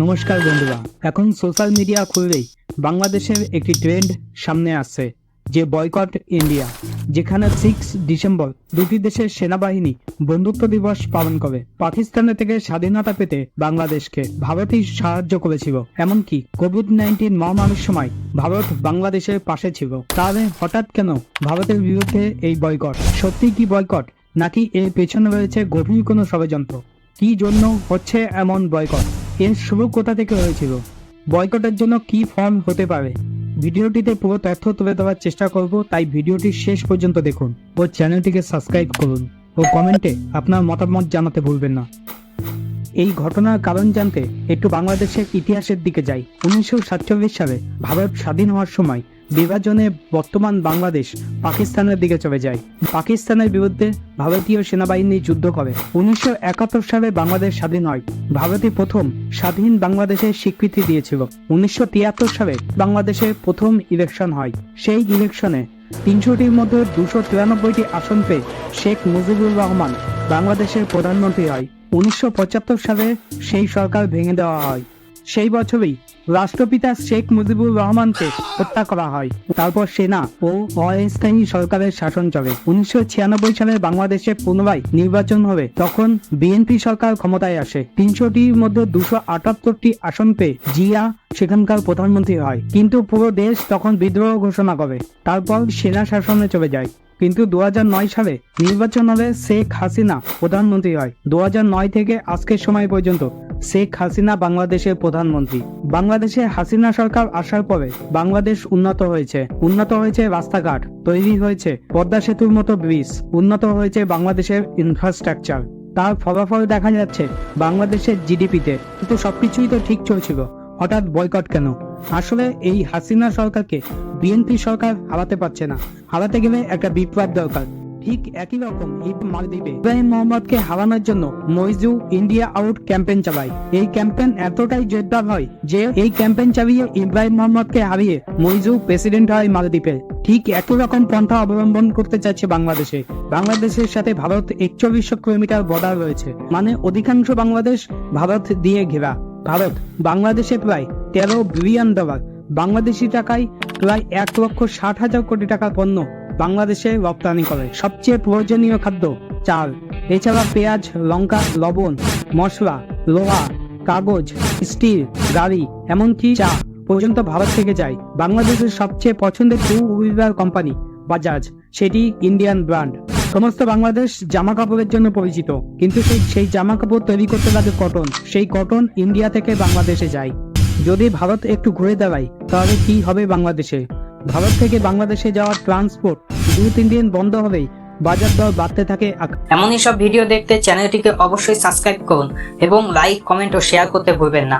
নমস্কার বন্ধুরা, এখন সোশ্যাল মিডিয়া খুললেই বাংলাদেশের একটি ট্রেন্ড সামনে আসছে, যে বয়কট ইন্ডিয়া, যেখানে সিক্স ডিসেম্বর দুটি দেশের সেনাবাহিনী বন্ধুত্ব দিবস পালন করে। পাকিস্তানের থেকে স্বাধীনতা পেতে বাংলাদেশকে ভারতই সাহায্য করেছিল, এমনকি কোভিড নাইন্টিন মহামারীর সময় ভারত বাংলাদেশের পাশে ছিল। তাহলে হঠাৎ কেন ভারতের বিরুদ্ধে এই বয়কট? সত্যি কি বয়কট, নাকি এর পেছনে রয়েছে গভীর কোনো ষড়যন্ত্র? কি জন্য হচ্ছে এমন বয়কট? এর শুরু কোথা থেকে হয়েছিল? বয়কটের জন্য কি ফর্ম হতে পারে? ভিডিওটিতে পুরো তথ্য তুলে দেওয়ার চেষ্টা করব, তাই ভিডিওটি শেষ পর্যন্ত দেখুন ও চ্যানেলটিকে সাবস্ক্রাইব করুন ও কমেন্টে আপনার মতামত জানাতে ভুলবেন না। এই ঘটনার কারণ জানতে একটু বাংলাদেশের ইতিহাসের দিকে যাই। উনিশশো সাতচল্লিশ সালে ভারত স্বাধীন হওয়ার সময় বিভাজনে বর্তমান বাংলাদেশ পাকিস্তানের দিকে চলে যায়। পাকিস্তানের বিরুদ্ধে ভারতীয় সেনাবাহিনী যুদ্ধ করে। উনিশশো একাত্তর সালে বাংলাদেশ স্বাধীন হয়। ভারতই প্রথম স্বাধীন বাংলাদেশের স্বীকৃতি দিয়েছিল। উনিশশো তিয়াত্তর সালে বাংলাদেশে প্রথম ইলেকশন হয়। সেই ইলেকশনে তিনশোটির মধ্যে দুশো তিরানব্বইটি আসন পেয়ে শেখ মুজিবুর রহমান বাংলাদেশের প্রধানমন্ত্রী হয়। উনিশশো পঁচাত্তর সালে সেই সরকার ভেঙে দেওয়া হয়। সেই বছরই রাষ্ট্রপিতা শেখ মুজিবুর রহমানকে হত্যা করা হয়। তারপর সেনা ও অস্থায়ী সরকারের শাসন চলে। উনিশশো ছিয়ানব্বই সালে বাংলাদেশে পুনরায় নির্বাচন হবে, তখন বিএনপি সরকার ক্ষমতায় আসে। তিনশোটির মধ্যে দুশো আটাত্তরটি আসন পেয়ে জিয়া সেখানকার প্রধানমন্ত্রী হয়। কিন্তু পুরো দেশ তখন বিদ্রোহ ঘোষণা করে। তারপর সেনা শাসনে চলে যায়। কিন্তু দু হাজার নয় সালে নির্বাচন হলে শেখ হাসিনা প্রধানমন্ত্রী হয়। দু হাজার নয় থেকে আজকের সময় পর্যন্ত শেখ হাসিনা বাংলাদেশের প্রধানমন্ত্রী। বাংলাদেশে হাসিনা সরকার আসার পরে বাংলাদেশ উন্নত হয়েছে। উন্নত হয়েছে রাস্তাঘাট, তৈরি হয়েছে পদ্মা সেতুর মতো ব্রিজ, উন্নত হয়েছে বাংলাদেশের ইনফ্রাস্ট্রাকচার তার ফলাফল দেখা যাচ্ছে বাংলাদেশের জিডিপিতে কিন্তু সবকিছুই তো ঠিক চলছিল। হঠাৎ বয়কট কেন? আসলে এই হাসিনা সরকারকে বিএনপি সরকার হারাতে পারছে না। হারাতে গেলে একটা বিপ্লব দরকার। ঠিক একই রকম ঈদ মালদ্বীপে ইব্রাহিম মোহাম্মদকে হারানোর জন্য মইজু ইন্ডিয়া আউট ক্যাম্পেইন চালায়। এই ক্যাম্পেইন এতটাই জোরদার হয় যে এই ক্যাম্পেইন চালিয়ে ইব্রাহিম মোহাম্মদকে হারিয়ে মইজু প্রেসিডেন্ট হয় মালদ্বীপের ঠিক একই রকম পন্থা অবলম্বন করতে চাচ্ছে বাংলাদেশে। বাংলাদেশের সাথে ভারত একচল্লিশশো কিলোমিটার বর্ডার রয়েছে। মানে অধিকাংশ বাংলাদেশ ভারত দিয়ে ঘেরা। ভারত, বাংলাদেশে প্রায় তেরো বিলিয়ন ডলার বাংলাদেশি টাকায় প্রায় এক লক্ষ ষাট হাজার কোটি টাকার পণ্য বাংলাদেশে রপ্তানি করে। সবচেয়ে প্রয়োজনীয় খাদ্য চাল। এছাড়া পেঁয়াজ, লঙ্কা, লবণ, মশলা, লোহা, কাগজ, স্টিল গাড়ি এমনকি চা পর্যন্ত ভারত থেকে যায়। বাংলাদেশের সবচেয়ে পছন্দের টু হুইলার কোম্পানি বাজাজ। সেটি ইন্ডিয়ান ব্র্যান্ড। সমস্ত বাংলাদেশ জামা কাপড়ের জন্য পরিচিত। কিন্তু সেই সেই জামা কাপড় তৈরি করতে লাগে কটন। সেই কটন ইন্ডিয়া থেকে বাংলাদেশে যায়। যদি ভারত একটু ঘুরে দাঁড়ায়, তাহলে কি হবে বাংলাদেশে? ভারত থেকে বাংলাদেশে যাওয়ার ট্রান্সপোর্ট দু তিন দিন বন্ধ হবেই বাজার দর বাড়তে থাকে এমনই সব ভিডিও দেখতে চ্যানেলটিকে অবশ্যই সাবস্ক্রাইব করুন এবং লাইক, কমেন্ট ও শেয়ার করতে ভুলবেন না।